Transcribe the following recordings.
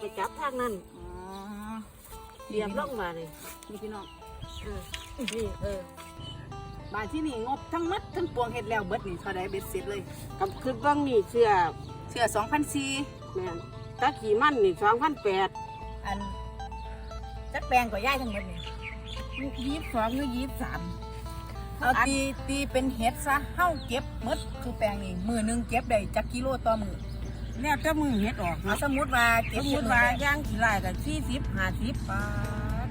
ไปจับทางนั้นอ๋อเรียบล่องมาเลยนี่พี่น้องเออนี่เออบ้านที่นี่งบทั้งหมัดทั้งปวงเฮ็ดแล้วเบิดนี่เท่าใดเบ็ดเสร็จเลยกับขึ้นบ้างนี่เสื้อเชื่อ2,400แม่นตะขี่มันนี่สองพันแปดอันจักแปลงก็ย้ายทั้งหมดนี่ยี่สิบสองหรือยี่สิบสามเอาตีตีเป็นเฮ็ดซะเฮาเก็บหมดคือแปลงนี่มือหนึงเก็บได้จักกิโลต่อมือ แล้วถ้ามือเฮ็ดออกเอาสมมุติว่าสเก็บมมเฮ็ดติว่าว่าย่างขี่ลายกันสี่สิบห้าสิบปาด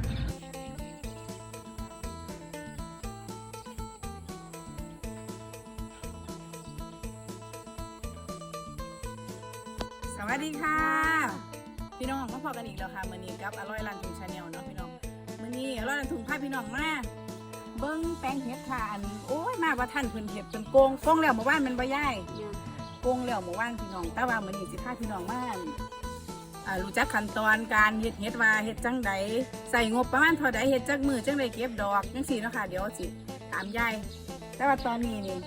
สวัสดีค่ะ พี่น้องมาพบกันอีกแล้วค่ะมื้อนี้กับอร่อยร้านถุงชาแนลเนาะพี่น้องมื้อนี้อร่อยร้านถุงพาพี่น้องมาเบิ้งแปลงเห็ดค่ะอันโอ้ยมาว่าท่านเพิ่นเห็ดเป็นโกงโกงแล้วเมื่อวานแมันบ่ย่ายโกงแล้วเมื่อวานพี่น้องต่ว่ามือนี้สิพาพี่น้องมาอ่ารู้จักขั้นตอนการเฮ็ดเห็ดว่าเฮ็ดจังใดใส่งบประมาณเท่าใดเฮ็ดจักมือจังไดเก็บดอกจังซี่เนาะค่ะเดี๋ยวสิตามยายแต่ว่าตอนนี้นี่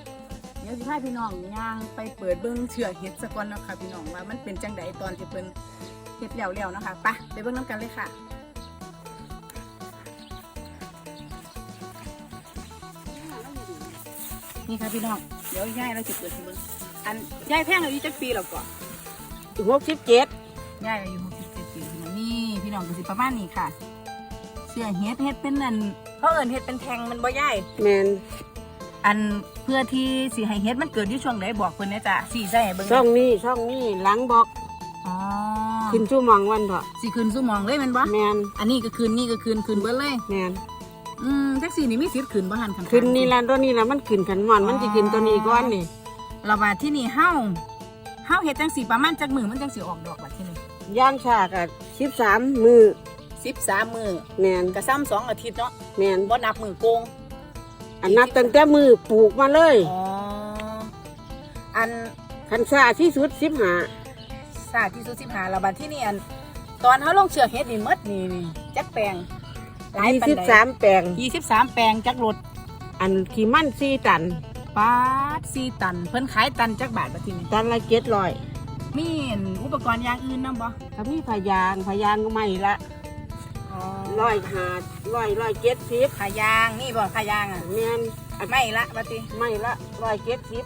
เดี๋ยวสิพาพี่น้องย่างไปเปิดเบิ่งเชือกเห็ดซะก่อนเนาะค่ะพี่น้องว่ามันเป็นจังใดตอนที่เพิ่นเฮ็ดแล้วแล้วนะคะไปไปเบิ่งน้ำกันเลยค่ะนี่ค่ะพี่น้อง เดี๋ยวยายเราจะเปิดให้เบิ่ง อันยายแพงอายุจักปีแล้วก่อนหกสิบเจ็ดยายอายุหกสิบเจ็ดปีพี่น้องนี่พี่น้องก็สิประมาณนี้ค่ะ เสื้อเฮ็ดเฮ็ดเป็นอันเขาเอิ้นเฮ็ดเป็นแทงมันบ่ยายแมนอันเพื่อที่สิให้เฮ็ดมันเกิดอยู่ช่วงใดบอกเพิ่นนะจ๊ะสิใส่ให้เบิ่งช่องนี้ช่องนี้หลังบอกอ๋อขึ้นชั่วโมงวันเถอะสิคืนสู่หมองเลยแม่นบ่แมนอันนี้ก็คืนนี่ก็คืนคืนเบิดเลยแมนอืมแท็กซี่นี่มีสิทธิ์ขึ้นบ่หันคันขึ้นนี่ละตัวนี้ละมันขึ้นขันหมอนมันจะขึ้นตัวนี้ก้อนนี่ ระบาดที่นี่เฮาเฮาเฮ็ดจังสีประมาณจักมือมันจังสีออกดอกบัดที่นี่ย่างชากับสิบสามมือ13มือแมนก็ซ้ำสองอาทิตย์เนาะแมนบ่นับมือโกง อันนับตั้งแต่มือปลูกมาเลยอ๋ออันขันซาที่สุดสิบหาซาที่สุด15ระบาดที่นี่อันตอนเฮาลงเชือกเฮ็ดนี่หมดนี่นี่จักแปลงหลายยี่ปานสิบใดสามแปลง23แปลงจักรถอันขี่มันสี่ตัน ปาด4ตัน เพิ่นขายตันจักบาทบัดที่นี่ตันละเจ็ดร้อยมีอันอุปกรณ์อย่างอื่นนํบ่ก็มีพยางพยางก็ไม่ละอ๋อร้อยหาร้อยร้อยเจ็ดสิบขายางนี่บ่ขายางอะแมนอันไม่ละบัดนี้ไม่ละร้อยเจ็ดสิบ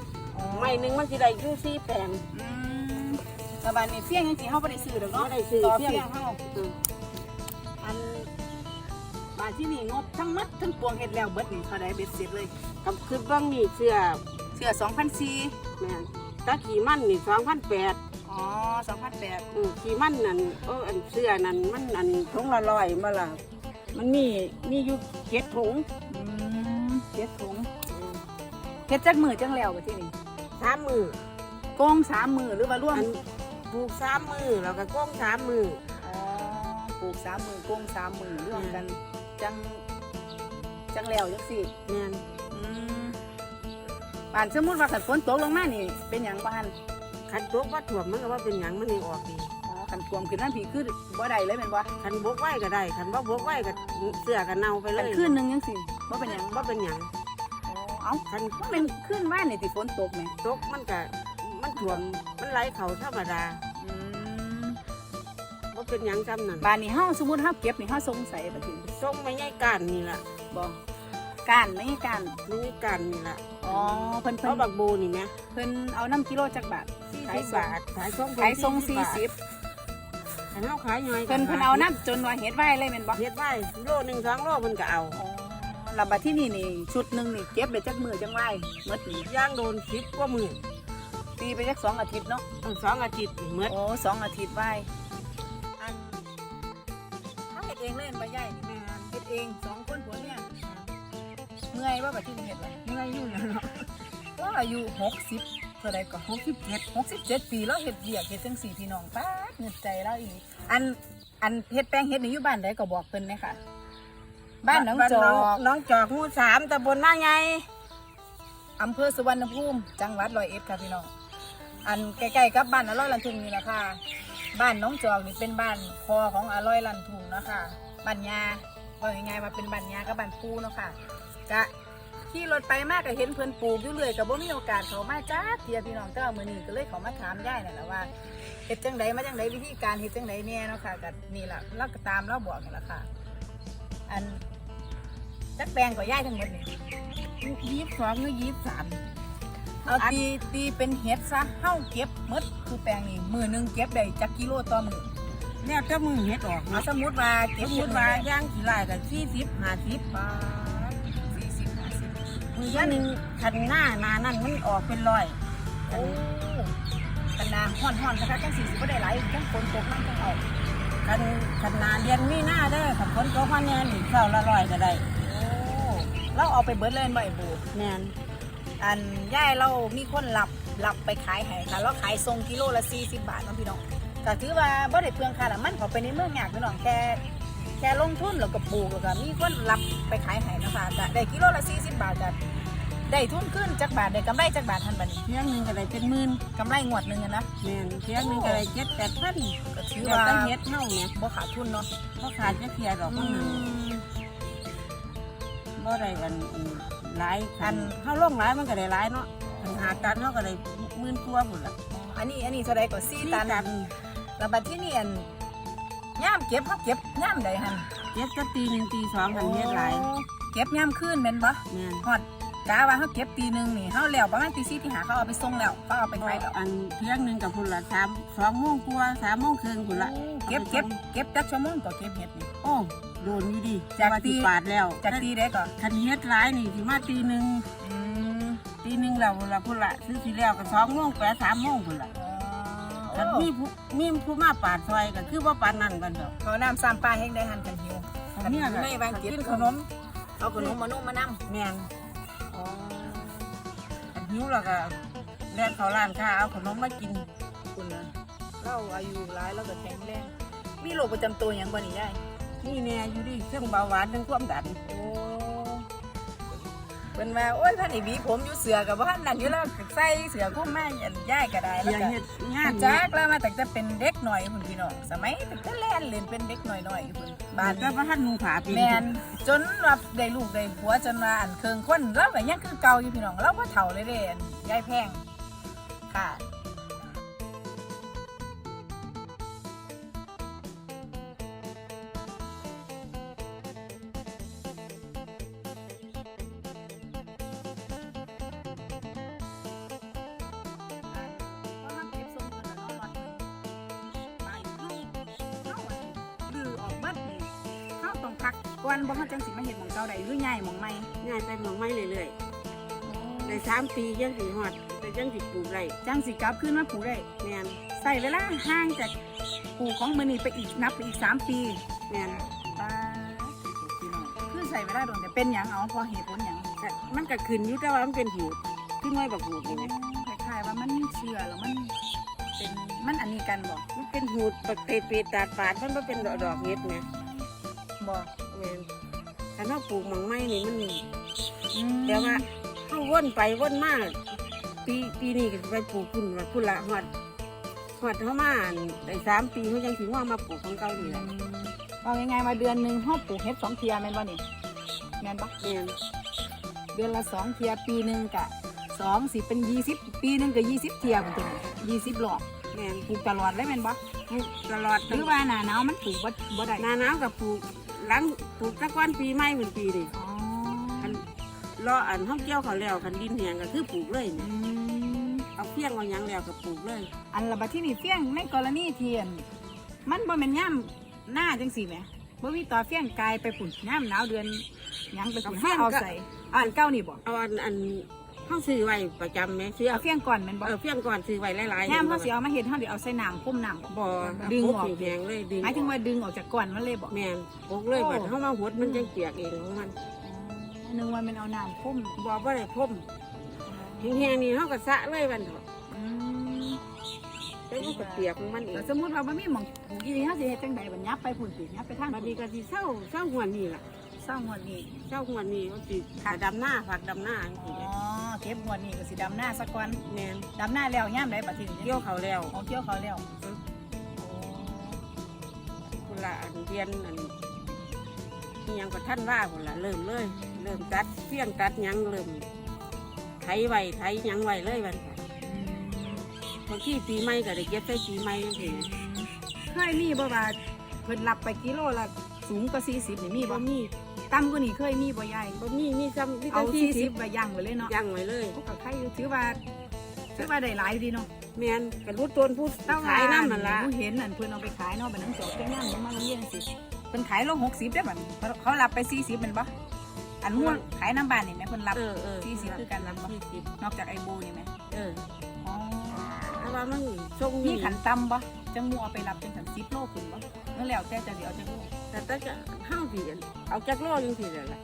ไม่หนึ่งมันสิได้อยู่สี่แปลงอืมแต่บัดนี้เฟี้ยงจังซี่เฮาบ่ได้ซื้อดอกเนาะบ่ได้ซื้อต่อเฟี้ยงเฟี้ยงเฮาอัน บ้านที่นี่งบทั้งหมัดทั้งปวงเฮ็ดแล้วเบิดนี่เท่าใดเบ็ดเสร็จเลยกับขึ้นบ้างนี่เสื้อเสื้อ2,400แมนตะขี่มันนี่สองพันแปดอ๋อ2,800อือขี่มันนั่นเอออันเสื้อนั่นมันอันถุงละร้อยมาละมันมีมีอยู่เจ็ดถุงอืมเจ็ดถุงเฮ็ดจักมือจังแล้วบัดที่นี่สามมือโกงสามมือหรือว่าร่วมอันปลูกสามมือแล้วก็ก้องสามมืออ๋อปลูกสามมือโกงสามมือร่วมกัน จังจังแล้วจังซี่แมนอืมบ้านสมมุติว่าคันฝนตกลงมานี่ เป็นหยังบ่หั่นคันตกว่าถ่วมมันก็ว่าเป็นหยังมันนี่ออกดีอ๋อคันท่วมขึ้นนั่นพี่คือบ่ได้เลยแม่นบ่คันบกไว้ก็ได้คันว่าบกไว้ก็เสื้อก็เน่าไปเลคันยคืนหนึงจังซี่บ่เป็นหยังว่าเป็นหยังอ๋อเอ้าคันมันเป็นขึ้นบ้านนี่ติฝนตกไหมตกมันก็มันถ่วมมันไหลเขาธรรมดาว่า เป็นหยังจำนั่นบ้านนี่เฮาสมมุติเฮาเก็บนี่เฮาสงสัยบัดนี้ส่งไม่ใช่การนี่ล่ะบ่การไม่การไม่ใช่การนี่ล่ะอ๋อเพิ่นเพเพิ่นราะบักโบนี่ไหมเพิ่นเอาน้ำกิโลจักบาทสี่ขายสิบส่งบาทขายส่งขายทรงบาท40อันเขาขายย่อยเพิ่นเพิ่นเอาน้ำจนว่าเฮ็ดไว้เลยแม่นบ่เฮ็ดไว้โลหนึ่งสองโลเพิ่นก็เอาอ๋อแล้วบัดที่นี่นี่ชุดหนึงนี่เก็บได้จักมื้อจังไว้หมดนี่ย่างโดนสิบกว่ามือตีไปจักสองอาทิตย์เนาะต้องสองอาทิตย์เมื่อโอ้สองอาทิตย์ไว้อัน เฮาเฮ็ดเองเลยแม่นบ่ใหญ่นี่เฮ็ดเองสองคนผัวเมียเมื่อยบ่บัดที่นี่เฮ็ดไว้เมื่อยอยู่แล้วเนาะก็อายุหกสิบเท่าไรก็หกสิบเจ็ดหกสิบเจ็ดปีแล้วเฮ็ดเบียกเฮ็ดจังสี่พี่น้องป้าดเงินใจแล้วอีกอันอันเฮ็ดแป้งเฮ็ดนี่อยู่บ้านใดก็บอกเพิ่นเลยค่ะบ้านหนองจอกน้องจอกหมู่สามตำบลหน้าไงอำเภอสุวรรณภูมิ จังหวัดร้อยเอ็ดค่ะพี่น้อง อันใกล้ๆกับบ้านอร่อยลันทุ่งนี่แหละค่ะ บ้านน้องจอกนี่เป็นบ้านพอของอร่อยลันทุงเนาะค่ะบ้านยาว่าง่ายๆว่าเป็นบ้านยากับบ้านปูเนาะค่ะกะขี่รถไปมากก็เห็นเพิ่อนปลูกอยู่เรื่อยก็บ่มีโอกาสเขามาจ้าเทียพี่น้องแต่ว่ามือนี้ก็เลยเขามาถามยายนั่นแหละว่าเฮ็ดจังไดมาจังไดวิธีการเฮ็ดจังไดแน่เนาะค่ะก็นี่แหละเราก็ตามเราบอกนี่แหละค่ะ อันจักแปลงก็ย้ายทั้งหมดนี่ยี่สิบสองหรือยี่สิบสาม เอาตีตีเป็นเฮ็ดซะเฮาเก็บหมดคือแปลงนี่มือหนึงเก็บได้จักกิโลต่อมือแล้วถ้ามือเฮ็ดออกเอาเนาะสมมุติว่าสเก็บมมเฮ็ดติว่าว่าย่างกี่ไร่กันสี่สิบห้าสิบบาทสี่สิบห้าสิบมือย่าหนึ่งคันหน้านานั่นมันออกเป็นร้อยโอ้กันนาฮ้อนๆนะคะจังสี่สิบบ่ได้หลายจังฝนตกมันจังเอาคันคันนาเรียนมีหน้าได้อขับคนก็พันแน่นี่เท่าละร้อยก็ได้โอ้เราเอาไปเบิดเลยบ่ไอ้บู แม่น อันย่ายเรามีคนรับรับไปขายให้ค่ะเราขายทรงกิโลละ40บาทเนาะพี่น้องก็ถือว่าบ่ได้เปลืองค่าน้ำมันเขาไปในเมืองยากพี่น้องแค่แค่ลงทุนแล้วก็ปลูกแล้วก็มีคนรับไปขายให้เนาะคะก็ได้กิโลละ40บาทก็ได้ทุนขึ้นจักบาทได้กำไรจักบาททันบัดนี้เที่ยงหนึ่งก็ได้เป็นหมื่นกำไรงวดหนึงอะนะแม่นเที่ยงหนึ่งก็ได้เจ็ดแปดพันก็ถือเดี๋ยวว่าต้องเฮ็ดเท่าเนี่ยบ่ขาดทุนเนาะเพราะขาดจะเคลียร์ดอกมันหนึ่งบ่ได้กัน หลายคันเฮาลงหลายมันก็ได้หลายเนาะคันหาตันเฮาก็ได้หมื่นกว่าพุ่นล่ะอันนี้อันนี้เท่าใดก็4สี่ตันตันแล้วบัดที่นี่อันย่ามเก็บเขาเก็บย่ามใดหันเจ็ดก็ตีหนึ่งตีสองกันเฮ็ดหลายเก็บย่ามขึ้นแม่นบ่แม่นฮอด กะว่าเขาเก็บตีหนึงนี่เขาแล้วประมาณตีสี่ตีห้าเขาเอาไปส่งแล้วเขาเอาไปขายแล้วอันเที่ยงหนึ่งกับพุ่นละสามสองโมงกว่าสามโมงครึ่งพุ่นละเก็บเก็บเก็บจักชั่วโมงก็เก็บเห็ดนี่โอ้โดนอยู่ดิจากว่าตีสิปาดแล้วจากตีได้ก็คันเฮ็ดหลายนี่สิมาตีหนึ่งอืมตีหนึ่งแล้วพุ่นละพุ่นละซื้อสิแล้วก็สองโมงแปดสามโมงพุ่นละอ๋คันอมีผู้มีผู้มาปาดซอยก็คือว่าปานนั่นกันเถอะเขาน้ำซ้ำปลาแห้งได้หันกันหิวอันเนี้ยไม่บางกินขนมเอาขนมมานุ่มมานั่งแม่นอัน หิวแล้วก็แล่นเขาร้านค้าเอาขนมมากินคุณนะเราอายุร้ายแล้วก็แข็งแรงมีโรคประจำตัวอย่างบ่นี่ได้นี่แน่อยู่ดิเครื่องเบาหวานเครื่องความดันโอ้ เป็นว่าโอ้ยท่านไอ้หวีผมอยู่เสือกับว่าท่านนั่นอยู่แล้วใส่เสือคุ้มแม่ยันย่ายก็ได้แล้วยังก็เฮ็ดงานจักแล้วมาแต่จะเป็นเด็กหน่อยคุณพี่น้องสมัยแต่จะเล่นเล่นเป็นเด็กหน่อยหน่อยคุณบ้าบ้านนนี้แต่ว่าท่านนุ่งผ้าเป็นแมนจนว่าได้ลูกได้ผัวจนว่าอันเคืองคนเราก็ยังคือเก่าอยู่พี่น้องเราก็เฒ่าเลยเด้อันยายแพงค่ะ กก่อนบ่เขาจังสิมาเห็นหมองเก่าใดหรือใหญ่หมองใหม่ง่ายไปหมองไม้เรื่อยๆในสามปียังสิฮอดแต่ยังสิปลูกไรจังสิกลับขึ้นมาปลูกได้แม่นใส่เวลาห่างจากปลูกของมือนี่ไปอีกนับไปอีกสามปีแม่นป้าพี่น้องคือใส่เวลาโดนแต่เป็นหยังเอาเพอเหตุผลหยังแต่มันก็ขึ้นอยู่แต่ว่ามันเป็นหิวขึ้นไม้บักหูดนี่แหละคล้ายๆว่ามันเชื่อแล้วมันเป็นมันอันนี้กันบอกมันเป็นหูดปักเตะเปตาดปาดมันบ่เป็นดอกดอกเห็ดไงบอก แม่นถ้าเราปลูกหมองไม้นี่มันอืมแต่ว่าเฮาวนไปวนมาปีปีนี้ก็สิไปปลูกคุณว่าคุณละฮอดฮอดเฮามาอั่นได้สามปีเฮายังสิว่ามาปลูกของเก่านี่แหละเอาง่ายๆมาเดือนหนึ่งห้องปลูกเห็ดสองเทียแม่นบ่นี่แม่นปะแม่นเดือนละสองเทียปีหนึ่งกะสองสิเป็นยี่สิบปีหนึ่งก็ยี่สิบเทียเป็นตัวยี่สิบหลอดแม่นปลูกตลอดเลยแม่นปะปลูกตลอดหรือว่าหน้าหนาวมันปลูกบ่บ่ได้หน้าหนาวกับปลูก หลังปลูกตะก้อนปีใหม่เหมือนปีนี่อ๋อคันรออันห้องเกี่ยวเขาแล้วคันดินแห้งก็คือปลูกเลยอืนี่มเอาเพียงเอาหยังแล้วก็ปลูกเลย อันละบัดที่นี่เฟี้ยงในกรณีเทียน มันบ่แม่นย่ำหน้าจังสี่แหมบ่มีต่อเฟี้ยงกายไปฝุ่นย่ำหนาวเดือนหยังไปฝุ่นให้เอาใส่อ่านเก้านี่บ่เอาอันอัน ห้องซื้อไว้ประจำไหมซื้อเอาเอาเฟี้ยงก่อนแม่นบ่เออเพียงก่อนซื้อไว้หลายๆย่ำเขาสิเอามาเฮ็ดเฮาสิเอาใส่น้ำพุ่มน้ำ บ่ดึงออกปุ๊บแห้งเลยดึงหมายถึงว่าดึงออกจากก้อนมันเลยบ่แม่นปลูกเลยโอ้บัดเฮามาหดมันจังเปียกเองของมันนึงว่ามันเอาน้ำพุ่มบ่บ่ได้พ่มแห้งๆนี่เฮาก็สระเลยบัดเถอะอืมแต่มันก็เปียกของมันเองแต่สมมุติว่าบ่มีหม่องปลูกอีหลีเฮาสิเฮ็ดจังไดบัดยับไปพุ่นสิยับไปทางบัดพุ่นนี้ก็สิเศร้าเศร้าหัวนี่ล่ะ เศร้าหวดนี้เศร้าหัวนี่ก็สิขาดำหน้าผักดำหน้าจังอ๋ซี่อแหละเก็บหวดนี้ก็สิดำหน้าสักวันแม่นดำหน้าแล้วย่ำได้บัดทีนี้เกี่ยวเขาแล้วเอาเกี่ยวเขาแล้วคุณละอันเรียนอันอิหยังก็ท่านว่าคุณละเริ่มเลย เริ่มตัดเสี้ยงตัดหยังเริ่มไถไว้ไถหยังไว้เลยวันค่ะอืมไถบางทีปีใหม่ก็ได้เก็บใส่ปีใหม่จังซี่เคยมีบ่ว่าเพิ่นรับไปกิโลละสูงกว่า40นี่มีมีบ่บ่มี ต่ำกว่านี้เคยมีบ่ยายบ่มีมีซ้ำมีเอาแต่ที่สิบ40ไว้ย่างไว้เลยเนาะยังไว้เลยโอ้ก็ใครอยู่ถือว่าถือว่าได้หลายอยู่ดีเนาะแม่นก็รู้ต้นผู้ขายน้ำนั่นล่ะหเห็นนั่นเพิ่นเอาไปขายเนาะบัดนั้นสอบเป็นย่างมาโรงเรียนสิเพิ่นขายโล60ได้อบัดนี้เขารับไป40แม่นบ่อันม่วงขายน้ำบ้านนี่แม่เพิ่นรับ เออเออที่สิบคือกันรับที่สิบนอกจากไอ้โบนี่แม่เอออ๋อถ้าว่ามันส่งมีนี่ขันต่ำบ่ จังมัวไปรับจังสัน10โลขึ้นบ่นั่นแล้วแต่จะสิเอาจังโลแต่ถ้าจะเฮาสิเอาจักโลจังซี่แหละล่ะ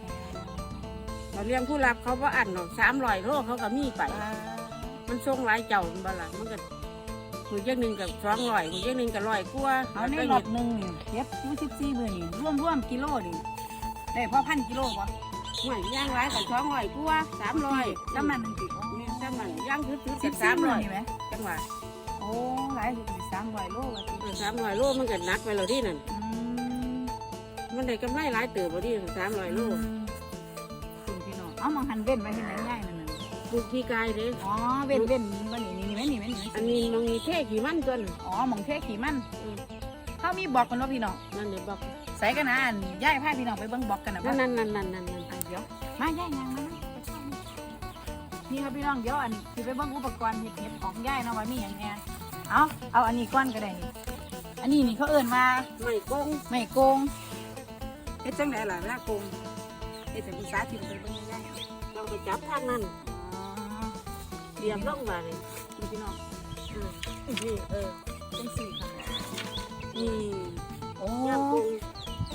เราเลี้ยงผู้รับเขาบ่อันหรอก300โลเขาก็มีไป มันส่งหลายเจ้ามันบ่ล่ะมันก็หูจักหนึงกับ200หูจักหนึงก็100กว่าเอาในรอบหนึงนี่เฮ็ดอยู่14มื้อนี่รวมๆกิโลนี่ได้พอพันกิโลบ่ห่วยย่างหลายกับ200กว่า300จำนั้นหนึงติโอ้นี่จำมันย่างคือๆสิกับบสามมื้อนี่300ไหมจังหวะโอ้ หลายอยู่สิ300โลว่าติเออ300โลมันก็หนักไปแล้วที่นั่นอืมมันได้กำไรหลายเติบบ่ที่300โลคุณพี่น้องเอามองหันเว้นไว้ที่ไหนง่ายนั่นน่ะปลูกที่กายเด้อ๋อเว้นเว้นบ่นี่นี่นี่แม่นี่แม่นี่อันนี้มันมีเท่ขี้มันตัวนึงอ๋อหมองเทขี่มันเขามีบอกกันว่าพี่น้องนั่นเดี๋ยวบอกใส่กันนะอันย่ายพาพี่น้องไปเบิ่งบอกกันนะนั่ว่านนั่นนั่นนั่นนั่นนั่นอันเดี๋ยวมาย่ายยางมานะนี่ครับพี่น้องเดี๋ยวอันคือไปเบิ่งอุปกรณ์เห็ดเห็ดของย่ายเนาะว่ามีอย่างแน่ เอาเอาอันนี้ก้อนก็ได้นี่อันนี้นี่เขาเอิ่นว่าไม่โกงไม่โกงเฮ็ดจังไดล่ะเวลาโกงเฮ็ดเป็นภาษาที่ไปเบิ่งย่ายเราไปจับทางนั้นอ๋อเรียบลงมาเลยนี่พี่น้องนี่เออจังสี่ค่ะนี่โอ้ย่างโกง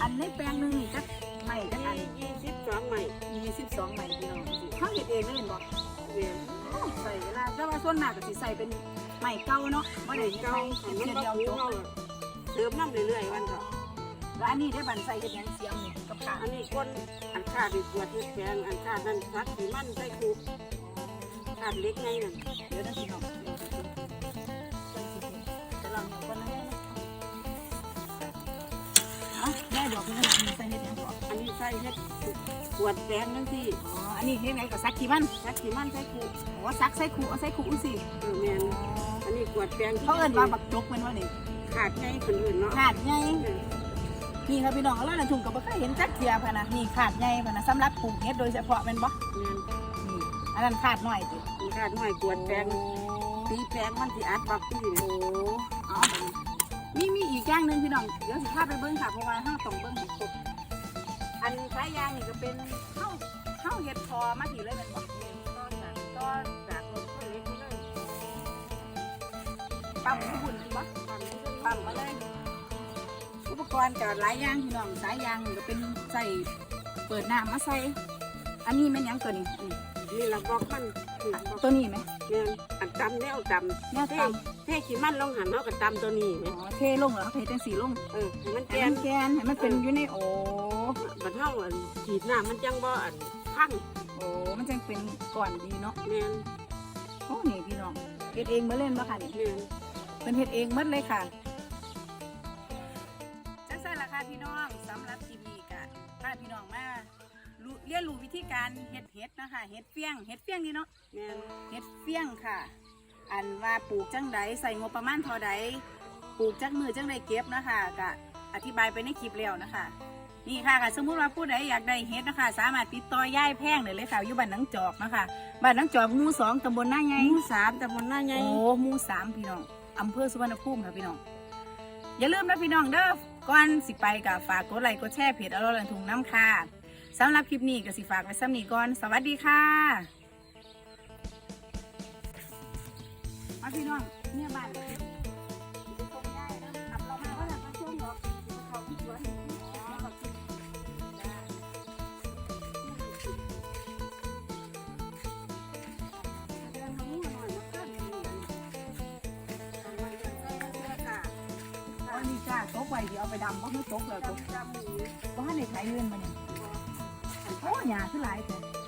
อันในแปลงหนึงนี่จักไม่จักอันยี่สิบสองใหม่มี12ใหม่พี่น้องเขาเฮ็ดเองเลยเห็นบ่เรียนใส่เวลาแต่ว่าส่วนมากก็สิใส่เป็น ใหม่เก่าเนาะบ่ได้เก่าใส่เห็เป็นนเดีมันยวบ่เดียวจบปูเขาเติมน้ำเรื่อยๆวันเถอะแล้วอันนี้ได้บันใส่เฮ็ดหยังเสียมนี่กับขาอันนี้ก้นอันขาดดีกวดเฮ็ดแพงอันขาดนั่นพัดสีมันใส่คูขาดเล็กไงนั่นเดี๋ยวนะพี่น้องจะลองเอาก่อนนะเอาได้ดอกนี่นะมีใส่เฮ็ดหยังบ่อันนี้ใส่เฮ็ดกวดแพงนั่นสิอ๋ออันนี้เฮ็ดไงก็ซักขี้มันพัดสีมันใส่คูอ๋อซักใส่ขู่เอาใส่ขู่สิเออแม่น อันนี้กวดแพงเขาเอิ้นว่าบักจกแม่นว่านี่ขาดไงคนอื่นเนาะขาดใหญ่นี่ครับพี่น้องเอาแล้วนะถุงก็บ่เคยเห็นจักเทียพะนะนี่ขาดใหญ่พะนะสำหรับปลูกเฮ็ดโดยเฉพาะแม่นบ่แม่นนี่อันนั้นขาดหน่อยติมีขาดหน่อยกวดแพงตีแพงมันสิอัดบักที่นี่โอ้เอามีมีอีกอย่างหนึ่งพี่น้องเดี๋ยวสิพาไปเบิ้งค่ะเพราะว่าห้าต้องเบิ้งให้ครบอันสายยางนี่ก็เป็นเข้าเข้าเห็ดพอมาถีเลยแมันบอกก็จากก็ ปั๊มทุกบุญแมันบอกตอนนี้ก็ปั๊มมาเลย อุปกรณ์กับหลายอย่างพี่น้องสายยางนี่ก็เป็นใส่เปิดน้ำมาใส่ อันนี้แม่นหยังตัวนี้อันนี้นี่เราบอกมันนี่บอกตัวนี้ไหมเงินอันตำแนวตแนวำเท่ตเท่ขี้มันลงหันเขากับตำตัวนี้ไหมำอ๋อเทลงเหรอเทจังสีลงเออให้มันให้แกมันนแกนให้มันเป็นอยู่ในโอ้บัดเท่าอันฉีดน้ำมันจังบ่อันพังโอ้มันจังเป็นก่อนดีเนาะ แม่นโอ้นี่พี่น้องเฮ็ดเองมาเล่นบ่ค่ะนี่ แม่น เป็นเฮ็ดเองหมดเลยค่ะจังซั่นล่ะค่ะพี่น้องสำหรับคลิปนี้ก็พาพี่น้องมารู้เรียนรู้วิธีการเฮ็ดเฮ็ดนะคะเฮ็ดเฟี้ยงเฮ็ดเฟี้ยงนี่เนาะแม่นเฮ็ดเฟี้ยงค่ะ อันว่าปลูกจังใดใส่งบประมาณเท่าใดปลูกจักมือจังใดเก็บนะคะก็อธิบายไปในคลิปแล้วนะคะ นี่ค่ะค่ะสมมุติว่าผู้ใดอยากได้เฮ็ดนะคะ สามารถติดต่อย่ายแพงได้เลยค่ะอยู่บ้านหนังจอกนะคะบ้านหนังจอกหมู่สองตำบลหน้าไงหมูสามตำบลหน้าใหญ่โอ้หมู่สามพี่น้อง อำเภอสุวรรณภูมิค่ะพี่น้อง อย่าลืมนะพี่น้องเด้อก่อนสิไปกับฝากกดไลค์กดแชร์เพจอร่อยลันทุงน้ำค่ะสำหรับคลิปนี้ก็สิฝากไว้ซ้ำนี้ก่อนสวัสดีค่ะมาพี่น้องเนี่ยบ้าน ก้าตกไว้เดี๋ยวเอาไปดำเพราะไม่ตกแล้วตกดำๆหมูบ้านในขายเรือนมันโอ้หยาคือหลายแต่เ